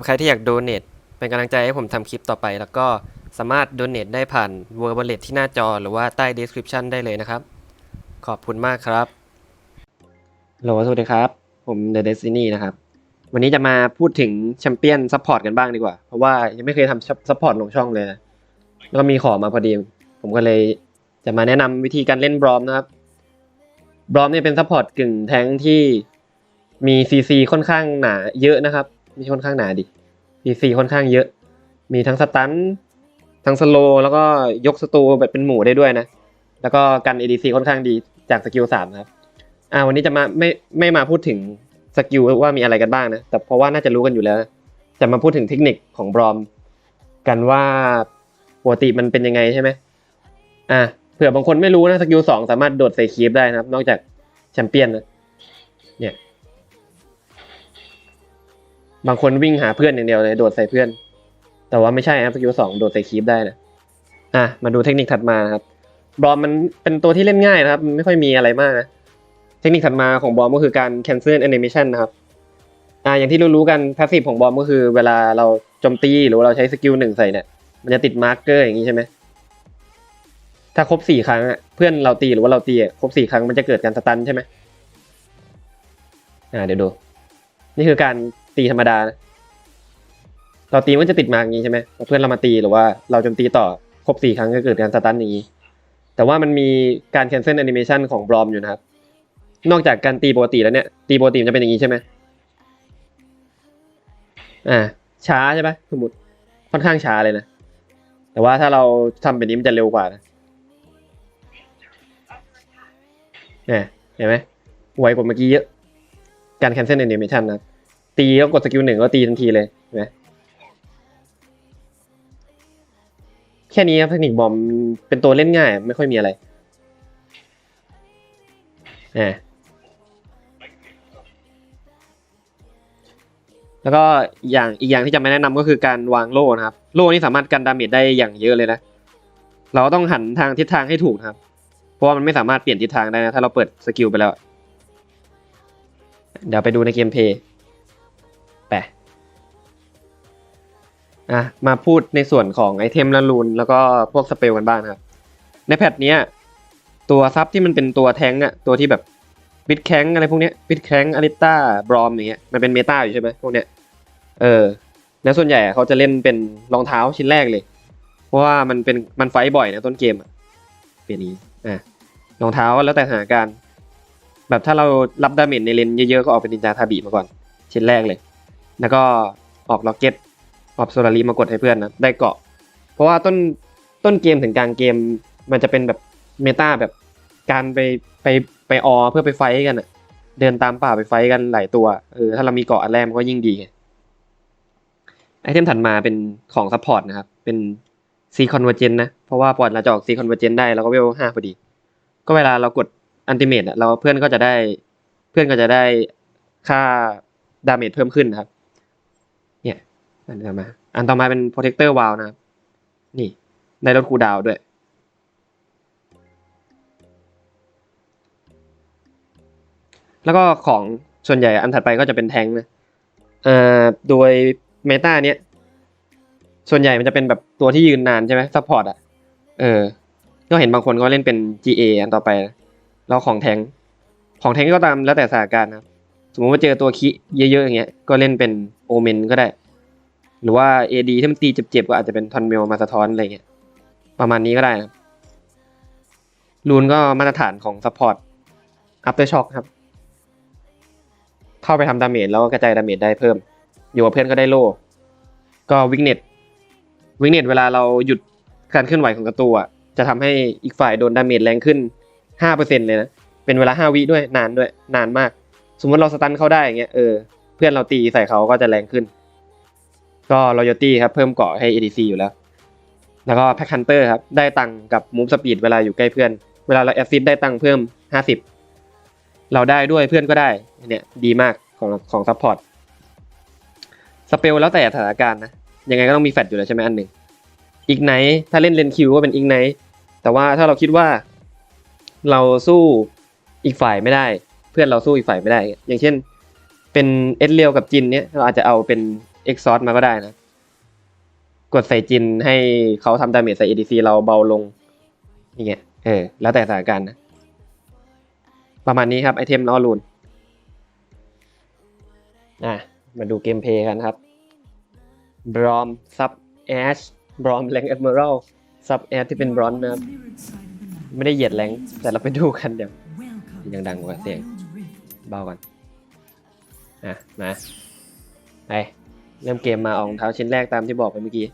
รับใครที่อยากโดเน a เป็นกำลังใจให้ผมทำคลิปต่อไป แล้วก็สามารถโดเน a ได้ผ่าน w o r d Wallet ที่หน้าจอหรือว่าใต้ description ได้เลยนะครับ ขอบคุณมากครับโหลสวัสดีครับ ผม The Destiny นะครับ วันนี้จะมาพูดถึงแชมเปี้ยนซัพพอร์ตกันบ้างดีกว่า เพราะว่ายังไม่เคยทำซัพพอร์ตลงช่องเลยนะแล้วก็มีขอมาพอดี ผมก็เลยจะมาแนะนำวิธีการเล่นบรอมนะครับบรอมเนี่ยเป็นซัพพอร์ตกึ่งแทงที่มีซีซีค่อนข้างหนาเยอะนะครับ ม่ค่อนข้างหนาดิซีซีค่อนข้างเยอะ มีทั้งสตันทั้งสโลแล้วก็ยกสตูแบบเป็นหมู่ได้ด้วยนะ แล้วก็กัน ADC ค่อนข้างดีจากสกิลสามครับ อ่าวันนี้จะมาไม่ไม่มาพูดถึงสกิลว่ามีอะไรกันบ้างนะ แต่เพราะว่าน่าจะรู้กันอยู่แล้ว จะมาพูดถึงเทคนิคของบรอม กันว่าปกติมันเป็นยังไงใช่ไหมอ่าเผื่อบางคนไม่รู้นะสกิลสองสามารถโดดใส่คีฟได้นะครับ นอกจากแชมเปี้ยนนะเนี่ย บางคนวิ่งหาเพื่อนอย่างเดียวเลยโดดใส่เพื่อน แต่ว่าไม่ใช่ครับสกิลสองโดดใส่คีฟได้นะอะมาดูเทคนิคถัดมานะครับบอมมันเป็นตัวที่เล่นง่ายนะครับไม่ค่อยมีอะไรมากนะเทคนิคถัดมาของบอมก็คือการ cancel animation นะครับอ่าอย่างที่รู้ๆกัน passive ของบอมก็คือเวลาเราโจมตีหรือเราใช้สกิลหนึ่งใส่เนี่ยมันจะติดมาร์กเกอร์อย่างนี้ใช่ไหมถ้าครบสี่ครั้งอะเพื่อนเราตีหรือว่าเราตีครบสี่ครั้งมันจะเกิดการสตันใช่ไหมอ่าเดี๋ยวดู นี่คือการ ตีธรรมดานะเราตีมันจะติดมาอย่างนี้ใช่ไหมเพื่อนเรามาตีหรือว่าเราจมตีต่อครบสี่ครั้งก็เกิดการสตันอย่างนี้ แต่ว่ามันมีการ cancel animation ของบลอมอยู่นะครับ นอกจากการตีปกติแล้วเนี่ย ตีปกติมันจะเป็นอย่างนี้ใช่ไหมอ่า ช้าใช่ปะสมมติค่อนข้างช้าเลยนะ แต่ว่าถ้าเราทำแบบนี้มันจะเร็วกว่านะเนี่ยเห็นไหมไวกว่าเมื่อกี้เยอะ การ cancel animation นะครับ ตีก็กดสกิลหนึ่งก็ตีทันทีเลยเห็นไหมแค่นี้ครับเทคนิคบอมเป็นตัวเล่นง่าย ไม่ค่อยมีอะไรอ่าแล้วก็อย่างอีกอย่างที่จะไม่แนะนำก็คือการวางโล่นะครับ โล่นี่สามารถกันดาเมจได้อย่างเยอะเลยนะ เราต้องหันทางทิศทางให้ถูกนะครับ เพราะว่ามันไม่สามารถเปลี่ยนทิศทางได้นะ ถ้าเราเปิดสกิลไปแล้ว เดี๋ยวไปดูในเกมเพย์ อะมาพูดในส่วนของไอเทมและรูนแล้วก็พวกสเปลกันบ้างครับ ในแพทเนี้ยตัวซับที่มันเป็นตัวแทงอะตัวที่แบบบิดแข้งอะไรพวกเนี้ยบิดแข้งอาริต้าบรอมอย่างเงี้ยมันเป็นเมตาอยู่ใช่ไหมพวกเนี้ยเออแล้วส่วนใหญ่เขาจะเล่นเป็นรองเท้าชิ้นแรกเลย เพราะว่ามันเป็นมันไฟบ่อยนะต้นเกมอะเปลี่ยนนี้อะรองเท้าแล้วแต่สถานการณ์แบบถ้าเรารับดาเมจในเลนเยอะๆก็ออกเป็นนินจาทาบิมาก่อนชิ้นแรกเลย แล้วก็ออกล็อกเก็ต ออกโซลารีมากดให้เพื่อนนะได้เกาะ เพราะว่าต้นต้นเกมถึงกลางเกม มันจะเป็นแบบเมตาแบบการไปไปไปออเพื่อไปไฟกันอะเดินตามป่าไปไฟกันหลายตัวเออถ้าเรามีเกาะอันแรกมันก็ยิ่งดีไอเทมถัดมาเป็นของซัพพอร์ตนะครับ เป็นซีคอนเวอร์เจนนะ เพราะว่าปอดเราจะออกซีคอนเวอร์เจนได้แล้วก็เวลห้าพอดี ก็เวลาเรากดอันติเมตเราเพื่อนก็จะได้ เพื่อนก็จะได้ค่าดาเมจเพิ่มขึ้นนะครับ อันต่อมาอันต่อมาเป็นโปรเทคเตอร์วาลนะครับ นี่ได้ลดคูดาวด้วย แล้วก็ของส่วนใหญ่อันถัดไปก็จะเป็นแทงค์นะเอ่อโดยเมตาเนี้ย ส่วนใหญ่มันจะเป็นแบบตัวที่ยืนนานใช่ไหมซัพพอร์ตอะ เออ ก็เห็นบางคนก็เล่นเป็น GA อันต่อไปนะแล้วของแทงค์ของแทงค์ก็ตามแล้วแต่สถานการณ์นะครับ สมมติว่าเจอตัวคิเยอะๆอย่างเงี้ย ก็เล่นเป็นโอเมนก็ได้ หรือว่า AD ที่มันตีเจ็บๆก็อาจจะเป็นทอนเมลมาสะท้อนอะไรเงี้ยประมาณนี้ก็ได้นะรูนก็มาตรฐานของซัพพอร์ต After Shock ครับ เข้าไปทำดาเมจแล้วก็กระจายดาเมจได้เพิ่ม อยู่กับเพื่อนก็ได้โล่ ก็วิกเน็ตวิกเน็ตเวลาเราหยุดการเคลื่อนไหวของกระตัวจะทำให้อีกฝ่ายโดนดาเมจแรงขึ้น 5%เลยนะ เป็นเวลา 5 วิด้วยนานด้วย นานมาก สมมติเราสตันเขาได้อย่างเงี้ยเออเพื่อนเราตีใส่เขาก็จะแรงขึ้น ก็ loyalty ครับ เพิ่มเกาะให้ ADC อยู่แล้ว แล้วก็ pack hunter ครับ ได้ตังค์กับ move speed เวลาอยู่ใกล้เพื่อน เวลาเรา assist ได้ตังค์เพิ่ม 50 เราได้ด้วยเพื่อนก็ได้เนี่ยดีมากของของซัพพอร์ตสเปลแล้วแต่สถานการณ์นะ ยังไงก็ต้องมีแฟดอยู่แล้วใช่ไหมอันหนึ่งอีกไนถ้าเล่นเลนคิวก็เป็นอีกไนแต่ว่าถ้าเราคิดว่าเราสู้อีกฝ่ายไม่ได้ เพื่อนเราสู้อีกฝ่ายไม่ได้ อย่างเช่น เป็นเอสเรียวกับจินเนี่ยเราอาจจะเอาเป็น เอ็กซอร์มาก็ได้นะ กดใส่จินให้เขาทำดาเมจใส่ ADC เราเบาลงนี่ไงเออ แล้วแต่สถานการณ์นะ ประมาณนี้ครับ ไอเทมล้อลูนอะมาดูเกมเพย์กันครับบรอมซับแอชบรอมแรงแอดมิรัลซับแอชที่เป็นบรอนนะครับ ไม่ได้เหยียดแรงแต่เราไปดูกันเดี๋ยวยังดังกว่าเสียง เบาก่อน อะ มาไป เริ่มเกมมาออกรองเท้าชิ้นแรกตามที่บอกไปเมื่อกี้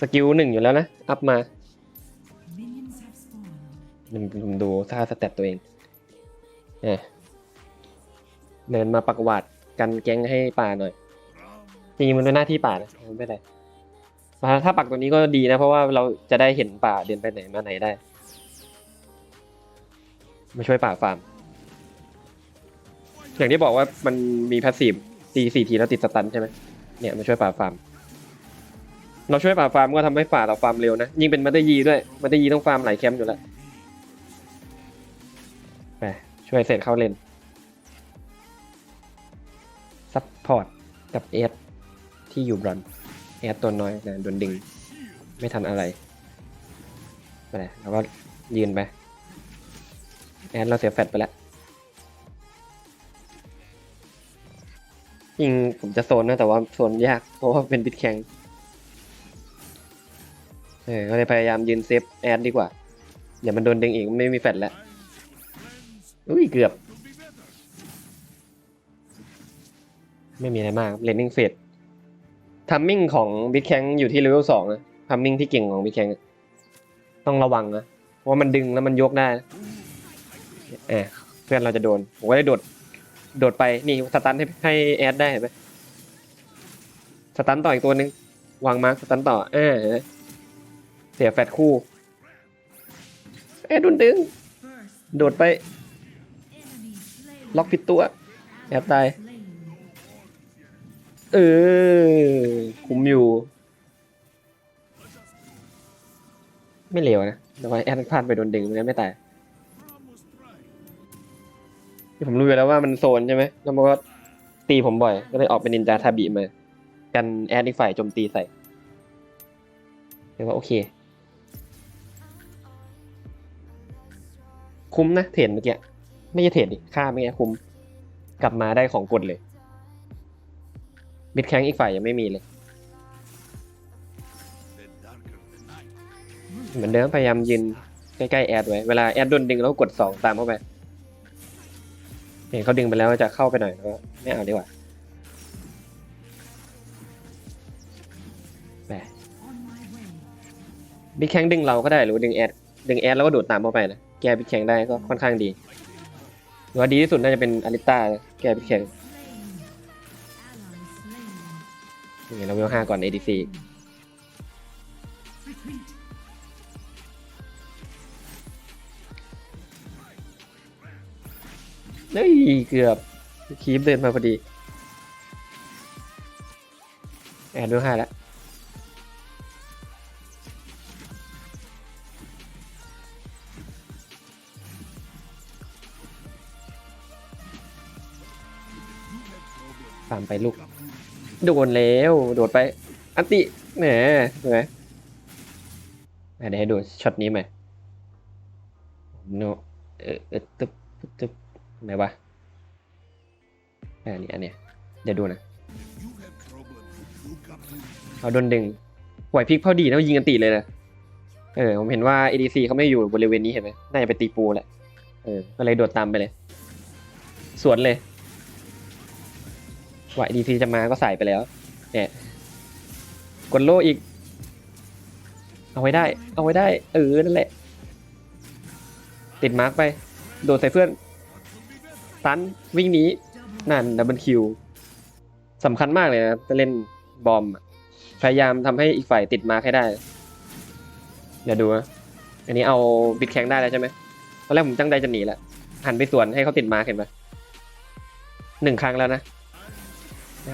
สกิลหนึ่งอยู่แล้วนะ อัพมาผมผมดูท่าสเตตตัวเองเอ่เดินมาปักวาดกันแก๊งให้ป่าหน่อยจริงมันเป็นหน้าที่ป่านะไม่เป็นไรมาถ้าปักตัวนี้ก็ดีนะ เพราะว่าเราจะได้เห็นป่าเดินไปไหนมาไหนได้ มาช่วยป่าฟาร์ม อย่างที่บอกว่ามันมีพาสซีฟ ตีสี่ทีแล้วติดสตันใช่ไหมเนี่ยมาช่วยป่าฟาร์ม เราช่วยป่าฟาร์มก็ทำให้ป่าเราฟาร์มเร็วนะ ยิ่งเป็นมัตเตอร์ยีด้วย มัตเตอร์ยีต้องฟาร์มหลายแคมป์อยู่แล้วไปช่วยเสร็จเข้าเลนซัพพอร์ตกับเอสที่อยู่บรอนเอสตัวน้อยนะโดนดึง ไม่ทันอะไรไปเลยเราก็ยืนไปแอดเราเสียแฟตไปแล้ว จริงผมจะโซนนะแต่ว่าโซนยาก เพราะว่าเป็นบิดแข็งเออก็เลยพยายามยืนเซฟแอดดีกว่าเดี๋ยวมันโดนดึงอีกไม่มีแฟตแล้วอุ้ยเกือบ ไม่มีอะไรมากเลนนิ่งเฟดทัมมิ่งของบิดแข็งอยู่ที่เลเวลสองนะทัมมิ่งที่เก่งของบิดแข็งต้องระวังนะว่ามันดึงแล้วมันยกได้เออเพื่อนเราจะโดนผมก็ได้โดด โดดไปนี่สตันให้ให้แอดได้เห็นไหมสตันต่ออีกตัวหนึ่งวางมาร์คสตันต่อเออเสียแฟดคู่แอดโดนดึง โดดไป ล็อกผิดตัวแอดตาย เออคุมอยู่ ไม่เลวนะแต่ว่าแอดพลาดไปโดนดึงมันไม่ตาย ผมรู้อยู่แล้วว่ามันโซนใช่ไหมแล้วมันก็ตีผมบ่อย ก็เลยออกเป็นนินจาทาบิมา กันแอดอีกฝ่ายโจมตีใส่เรียกว่าโอเค คุ้มนะเทรดเมื่อกี้ ไม่ใช่เทรดดิค่าเมื่อกี้คุ้ม กลับมาได้ของกดเลย บิดแข้งอีกฝ่ายยังไม่มีเลย เหมือนเดิมพยายามยืนใกล้ๆแอดไว้ เวลาแอดโดนดึงแล้วกดสองตามเข้าไป เห็นเขาดึงไปแล้วจะเข้าไปหน่อยก็ไม่เอาดีกว่าแหมบิ๊กแข้งดึงเราก็ได้หรือดึงแอดดึงแอดแล้วก็โดดตามเข้าไปนะแกบิ๊กแข้งได้ก็ค่อนข้างดีหรือว่าดีที่สุดน่าจะเป็นอาริต้าแกบิ๊กแข้งนี่เราเวลห้าก่อน ADC เฮ้ยเกือบคีบเดินมาพอดีแอนดเวลห้าแล้วตามไปลูก โดนแล้ว โดดไป อันติแหมเห็นไหมอะเดี๋ยวให้ดูช็อตนี้ไหมโนเออเออตึ๊บ ไหนวะอันนี้อันเนี้ยเดี๋ยวดูนะเขาโดนดึงไหวพลิกพอดีแล้วยิงกันติเลยนะเออผมเห็นว่า ADC เขาไม่อยู่บริเวณนี้เห็นไหมน่าจะไปตีปูแหละเออก็เลยโดดตามไปเลย สวนเลยว่า ADC จะมาก็ใส่ไปแล้วเนี่ยกดโล่อีก เอาไว้ได้ เอาไว้ได้ เออนั่นแหละ ติดมาร์กไป โดดใส่เพื่อน ตันวิ่งหนีนั่นดับเบิลคิวสำคัญมากเลยนะจะเล่นบอมพยายามทำให้อีกฝ่ายติดมาร์คให้ได้ เดี๋ยวดูนะอันนี้เอาบิดแข้งได้แล้วใช่ไหมตอนแรกผมตั้งใจจะหนีแหละหันไปสวนให้เขาติดมาเห็นปะหนึ่งครั้งแล้วนะ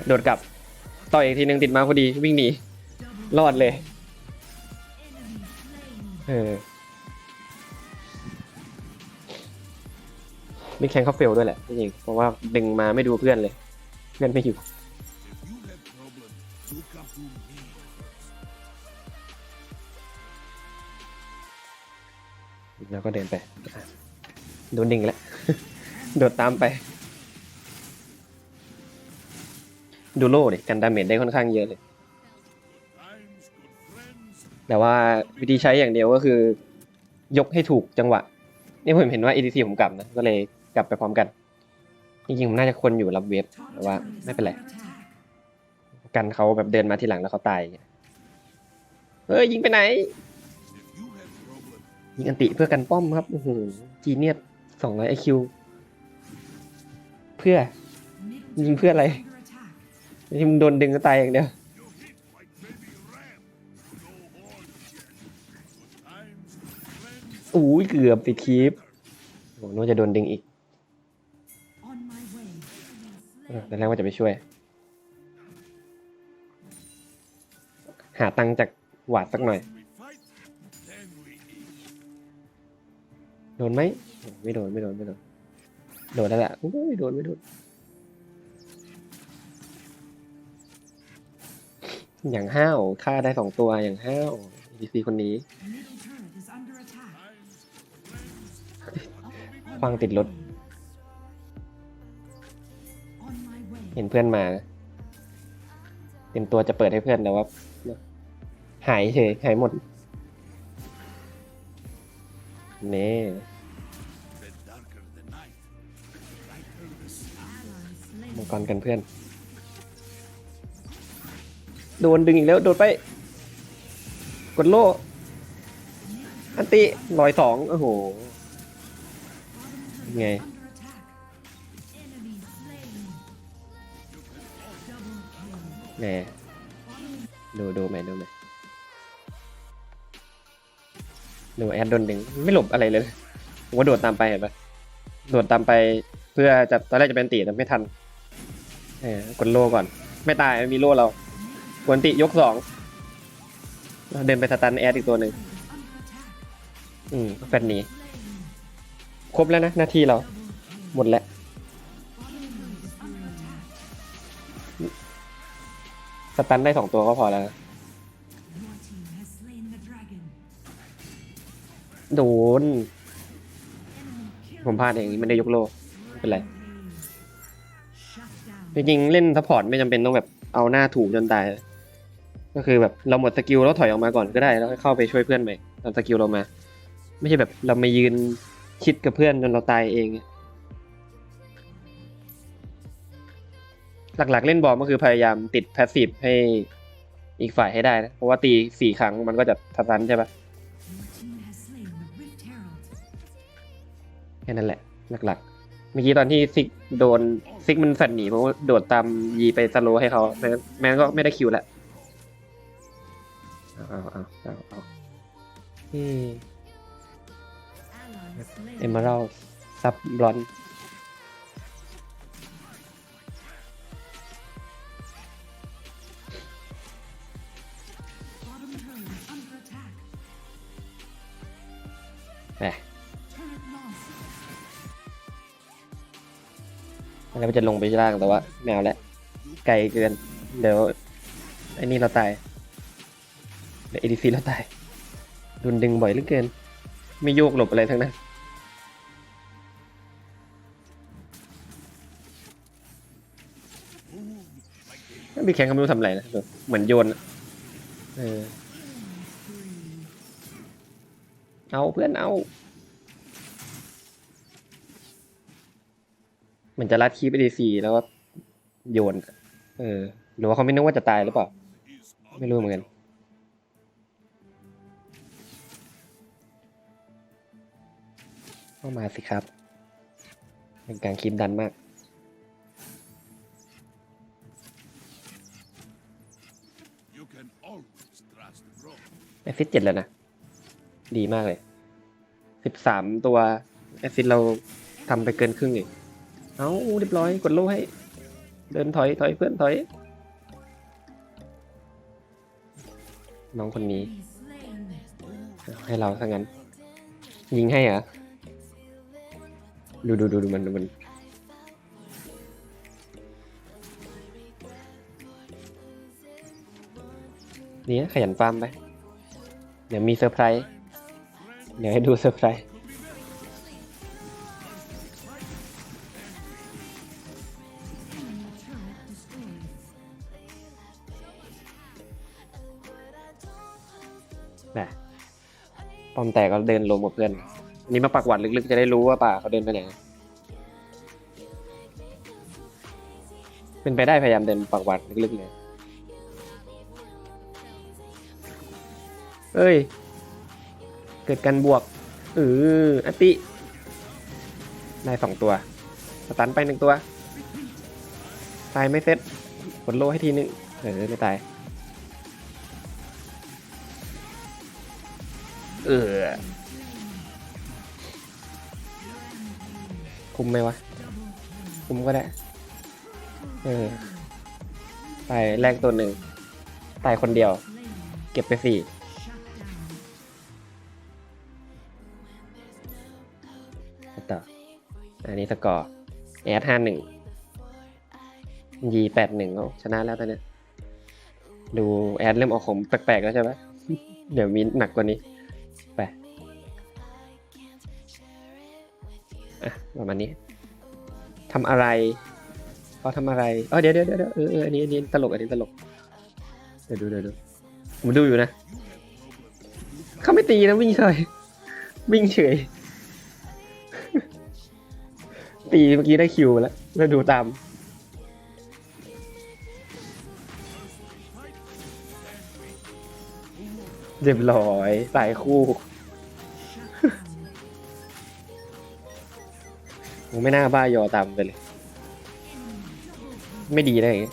โดดกลับ ต่ออีกทีหนึ่งติดมาพอดีวิ่งหนี รอดเลย เออ บิ๊กแข่งเขาเฟลด้วยแหละจริงๆเพราะว่าดึงมาไม่ดูเพื่อนเลย เพื่อนไม่อยู่แล้วก็เดินไปโดนดิ่งแล้วโดดตามไป ดูโล่ดิกันดาเมจได้ค่อนข้างเยอะเลย แต่ว่าวิธีใช้อย่างเดียวก็คือ ยกให้ถูกจังหวะ นี่ผมเห็นว่า EDC ผมกลับนะ ก็เลย กลับไปพร้อมกัน จริงๆผมน่าจะคนอยู่รับเวฟแต่ว่าไม่เป็นไร กันเขาแบบเดินมาทีหลังแล้วเขาตายอย่างเงี้ยเฮ้ยยิงไปไหน ยิงอันติเพื่อกันป้อมครับโอ้โหจีเนียสสองร้อยไอคิวเพื่อ ยิงเพื่ออะไรที่มึงโดนดึงก็ตายอย่างเดียวอุ้ยเกือบติดคลิปโอ้โหน่าจะโดนดึงอีก ตอนแรกว่าจะไปช่วย หาตังค์จากหวาดสักหน่อย โดนไหมโอ้ไม่โดน ไม่โดน ไม่โดน โดนแล้วแหละโอ้ยโดน ไม่โดน อย่างห้าวฆ่าได้สองตัว อย่างห้าวดีซีคนนี้ควางติดรถ ห็นเพื่อนมาเต็มตัวจะเปิดให้เพื่อนแต่ว่า หายเฉยหายหมดเน่มังกรกันเพื่อน โดนดึงอีกแล้ว โดนไป กดโล่ อันติลอยสองโอ้โห ไง แหมดูดูไหมดูไหมดูแอดโดนดึงไม่หลบอะไรเลยผมก็โดดตามไปเห็นปะโดดตามไปเพื่อจะตอนแรกจะเป็นตีแต่ไม่ทันเออกดโล่ก่อน ไม่ตายมีโล่เรากวนติยกสองเดินไปสตันแอดอีกตัวหนึ่งอืมแฟนหนีครบแล้วนะหน้าที่เรา หมดแล้ว ตันได้สองตัวก็พอแล้วนะโดน ผมพลาดเองไม่ได้ยกโล่เป็นไร จริงๆ เล่นซัพพอร์ตไม่จำเป็นต้องแบบเอาหน้าถูกจนตาย ก็คือแบบเราหมดสกิลแล้วถอยออกมาก่อนก็ได้แล้วเข้าไปช่วยเพื่อนใหม่ตอนสกิลเรามา ไม่ใช่แบบเรามายืนคิดกับเพื่อนจนเราตายเอง หลักๆเล่นบอลก็คือพยายามติดแพสซีฟให้อีกฝ่ายให้ได้นะเพราะว่าตีสี่ครั้งมันก็จะทัซันใช่ปะแค่นั้นแหละ หลักๆ เมื่อกี้ตอนที่ซิกโดนซิกมันสั่นหนีเพราะว่าโดดตามยีไปสโลว์ให้เขาแม้แม้นก็ไม่ได้คิวแล้วเอาเอาเอาเอาเอาเอมเมอรัลซับบรอนแแล้วมันจะลงไปล่างแต่ว่าแมวแล้วไกลเกิน เดี๋ยวไอ้นี่เราตายเดี๋ยวเอดีซีเราตายโดนดึงบ่อยเหลือเกิน ไม่โยกหลบอะไรทั้งนั้นมีแข่งก็ไม่รู้ทำอะไรนะเหมือนโยนเออเอาเพื่อนเอา เห มือนจะรัดคีบดีซีแล้วก็โยน เออ หรือว่าเขาไม่นึกว่าจะตายหรือเปล่า ไม่รู้เหมือนกัน เข้ามาสิครับ เป็นการคีบดันมากแอซิดเจ็ดแล้วนะ ดีมากเลย สิบสามตัวแอซิดเราทำไปเกินครึ่งอีก เอาเรียบร้อยกดโล่ให้ เดินถอยถอยเพื่อนถอย น้องคนนี้ ให้เราซะงั้น ยิงให้เหรอ ดูดูดูดูมันดูมันนี่ขยันฟาร์มไป เดี๋ยวมีเซอร์ไพรส์ เดี๋ยวให้ดูเซอร์ไพรส์ ปอมแตกก็เดินลงกับเพื่อนอันนี่มาปักหวัดลึกๆจะได้รู้ว่าป่าเขาเดินไปไหนเป็นไปได้พยายามเดินปักหวัดลึกๆเลยเอ้ย เกิดการบวกเอออติได้สองตัว สตันไปหนึ่งตัว ตายไม่เซ็ตกดโลให้ทีนึง เออ ไม่ตาย เออคุมไหมวะ คุมก็ได้ เออตายแรกตัวหนึ่งตายคนเดียว เก็บไปสี่ต่ออันนี้สกอร์แอดห้าหนึ่งยีแปดหนึ่งชนะแล้วตอนเนี้ยดูแอดเริ่มออกของแปลกๆแล้วใช่ไหมเดี๋ยวมีหนักกว่านี้ ประมาณนี้ทำอะไรเขาทำอะไรเออเดี๋ยวเดี๋ยวเดี๋ยวเออเอออันนี้อันนี้ตลกอันนี้ตลกเดี๋ยวดูเดี๋ยวดูผมดูอยู่นะเขาไม่ตีนะวิ่งเฉยวิ่งเฉยตีเมื่อกี้ได้คิวแล้วแล้วดูตามเรียบร้อยสายคู่ ผมไม่น่าบ้ายอตามไปเลย ไม่ดีได้ไง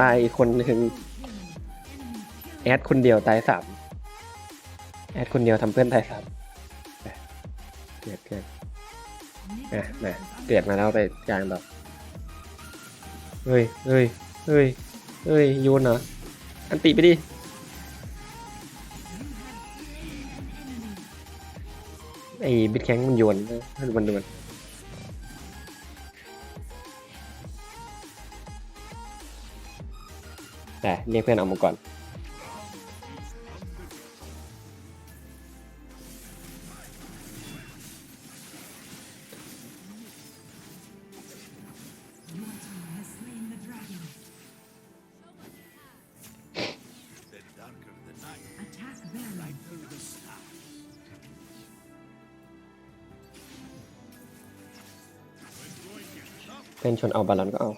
ตายอีกคนหนึ่งแอดคนเดียวตายสามแอดคนเดียวทำเพื่อนตายสามไปเกิดเกิดอะมาเกิดมาแล้วไปกลางต่อเฮ้ยเฮ้ยเฮ้ยเฮ้ยโยนเหรออันติไปดิ ไอ้บิดแข็งมันโยนให้มันดูมันแต่เรียกเพื่อนเอามาก่อน นชนเอาบาลอนก็เอา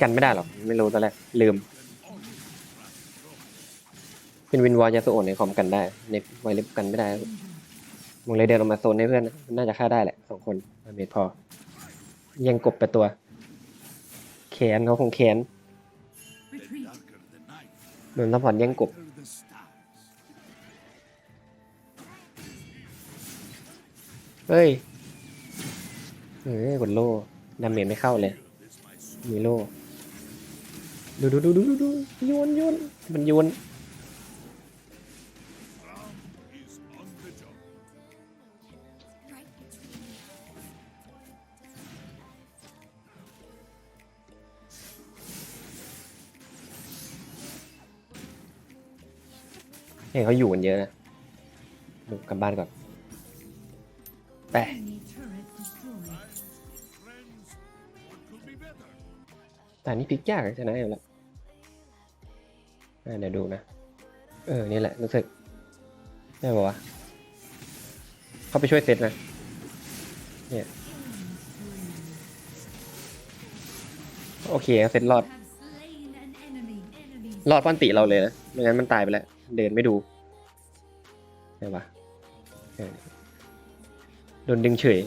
กันไม่ได้หรอก ไม่รู้ตอนแรกลืม เป็นวินวอลยาสุโอะในคอมกันได้ ในไวเล็บกันไม่ได้มงเลยเดินออกมาโซนให้เพื่อนน่าจะฆ่าได้แหละสองคนเมดพอ ยังกบไปตัวแขนเขาคงแขนโดนซัพพอร์ตแย่งกบเฮ้ย เฮ้ยกดโล่ดาเมจไม่เข้าเลย มีโล่ดูดูดูดูดูดูโยนโยนมันโยนเฮ้ยเขาอยู่กันเยอะนะดูกลับบ้านก่อนไป แต่นี่พลิกยากชนะอยู่แล้วอะเดี๋ยวดูนะ เออ นี่แหละ รู้สึก ได้ปะวะเขาไปช่วยเซตนะ เนี่ย โอเคเซตรอด รอดป้อนติเราเลยนะ ไม่งั้นมันตายไปแล้ว เดินไม่ดู ได้ปะโดนดึงเฉย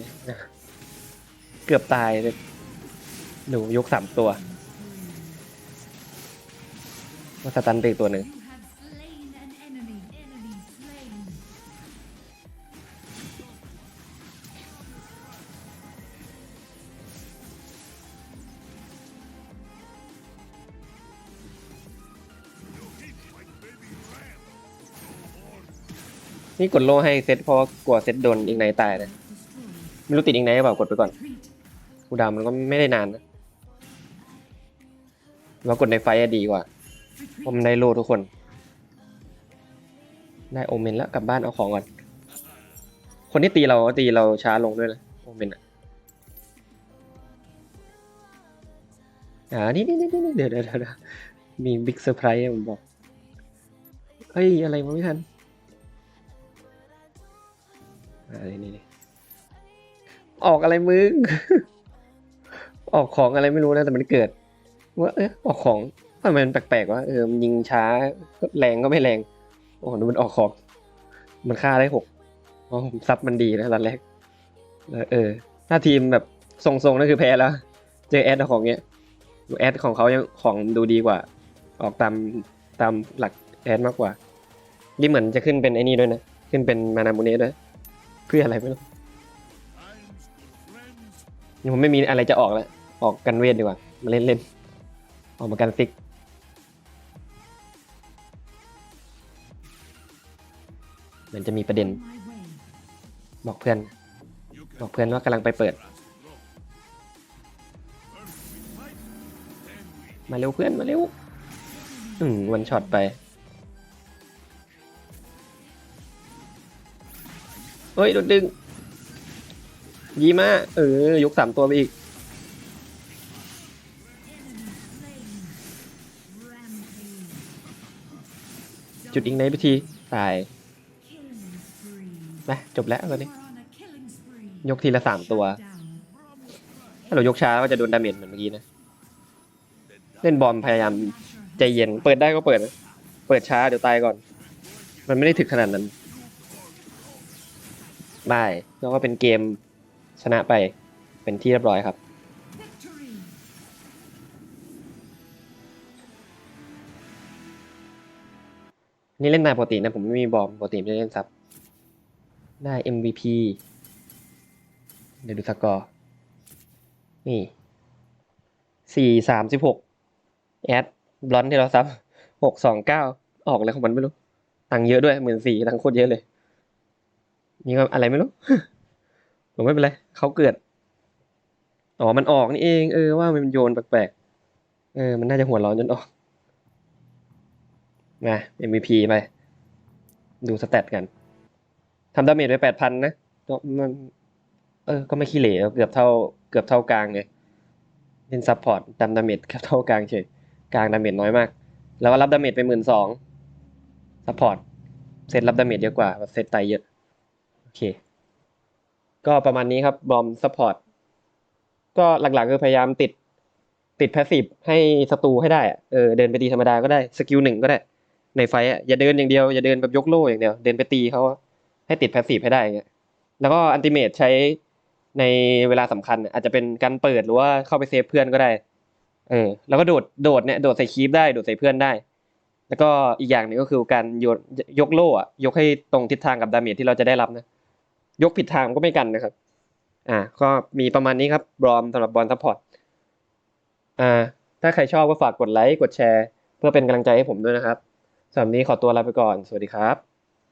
เกือบตายเลยดูยกสามตัว มาสตันไปอีกตัวหนึ่งนี่กดโล่ให้เซตเพราะว่ากลัวเซตโดนอีกไหนตายนะไม่รู้ติดอีกไหนหรือเปล่ากดไปก่อนกูดามันก็ไม่ได้นานนะว่ากดในไฟอะดีกว่า เพราะมันได้โลทุกคน ได้โอเมนแล้วกลับบ้านเอาของก่อน คนที่ตีเราตีเราช้าลงด้วยนะโอเมนอะอ่านี่นี่นี่นี่เดี๋ยวเดี๋ยวเดี๋ยวเดี๋ยวมีบิ๊กเซอร์ไพรส์ผมบอก เฮ้ย อะไรมาไม่ทันอ่านี่นี่ออกอะไรมึง ออกของอะไรไม่รู้นะแต่มันเกิดว่าเอ๊ะออกของ มมันแปลกๆวะเออมันยิงช้าแรงก็ไม่แรง โอ้โหดูมันออกของมันฆ่าได้หกอ๋อผมซับมันดีนะตอนแรกแล้วเออ ถ้าทีมแบบทรงๆนั่นคือแพ้แล้ว เจอแอดของเนี้ยดูแอดของเขายังของดูดีกว่า ออกตามตามหลักแอดมากกว่า นี่เหมือนจะขึ้นเป็นไอ้นี่ด้วยนะ ขึ้นเป็นมานามูเนะด้วย เพื่ออะไรไม่รู้ผมไม่มีอะไรจะออกแล้ว ออกกันเวทดีกว่า มาเล่นเล่นออกมากันฟิก มือนจะมีประเด็น บอกเพื่อน บอกเพื่อนว่ากำลังไปเปิด มาเร็วเพื่อนมาเร็วอืมวันช็อตไปเฮ้ยโดนดึง ยีมาเออยกสามตัวไปอีก จุดอิงในพิธีตาย ไปจบแล้วตอนนี้ ยกทีละสามตัว ถ้าเรายกช้าก็จะโดนดาเมจเหมือนเมื่อกี้นะ เล่นบอลพยายามใจเย็น เปิดได้ก็เปิดนะเปิดช้าเดี๋ยวตายก่อน มันไม่ได้ถึกขนาดนั้นได้แล้วก็เป็นเกมชนะไปเป็นที่เรียบร้อยครับ นี่เล่นนายปกตินะผมไม่มีบอมปกติไม่ได้เล่นซับ ได้ MVP เดี๋ยวดูสกอร์ นี่สี่สามสิบหกแอดบลอนที่เราซับหกสองเก้าออกอะไรของมันไม่รู้ ตังเยอะด้วยหมื่นสี่ตังโคตรเยอะเลย มีอะไรไม่รู้ผมไม่เป็นไรเขาเกิด อ๋อ มันออกนี่เอง เออว่ามันโยนแปลกๆ เออ มันน่าจะหัวร้อนจนออกมา MVP ไป ดูสเตตกัน ทำดาเมจไปแปดพันนะก็มันเออ ก็ไม่ขี้เหร่เกือบเท่า เกือบเท่ากลางเลยเล่นซับพอร์ตทำดาเมจเกือบเท่ากลางเฉยกลางดาเมจน้อยมาก แล้วก็รับดาเมจไปหมื่นสองซัพพอร์ตเซตรับดาเมจเยอะกว่าเซตไตเยอะ โอเค ก็ประมาณนี้ครับบอมซัพพอร์ตก็หลักๆคือพยายามติดติดแพสซีฟให้ศัตรูให้ได้อเออเดินไปตีธรรมดาก็ได้สกิลหนึ่งก็ได้ ในไฟต์อะอย่าเดินอย่างเดียวอย่าเดินแบบยกโล่อย่างเดียว เดินไปตีเขา ให้ติดแพสซีฟให้ได้ แล้วก็อันติเมตใช้ในเวลาสำคัญ อาจจะเป็นการเปิดหรือว่าเข้าไปเซฟเพื่อนก็ได้ เออ แล้วก็โดดโดดเนี่ยโดดใส่คีปได้โดดใส่เพื่อนได้ แล้วก็อีกอย่างหนึ่งก็คือการโยนยกโล่อะยกให้ตรงทิศทางกับดาเมจที่เราจะได้รับนะยกผิดทางก็ไม่กันนะครับ อ่า ก็มีประมาณนี้ครับบรอมสำหรับบอลซัพพอร์ตอ่า ถ้าใครชอบก็ฝากกดไลค์กดแชร์ เพื่อเป็นกำลังใจให้ผมด้วยนะครับสำหรับนี้ขอตัวลาไปก่อน สวัสดีครับ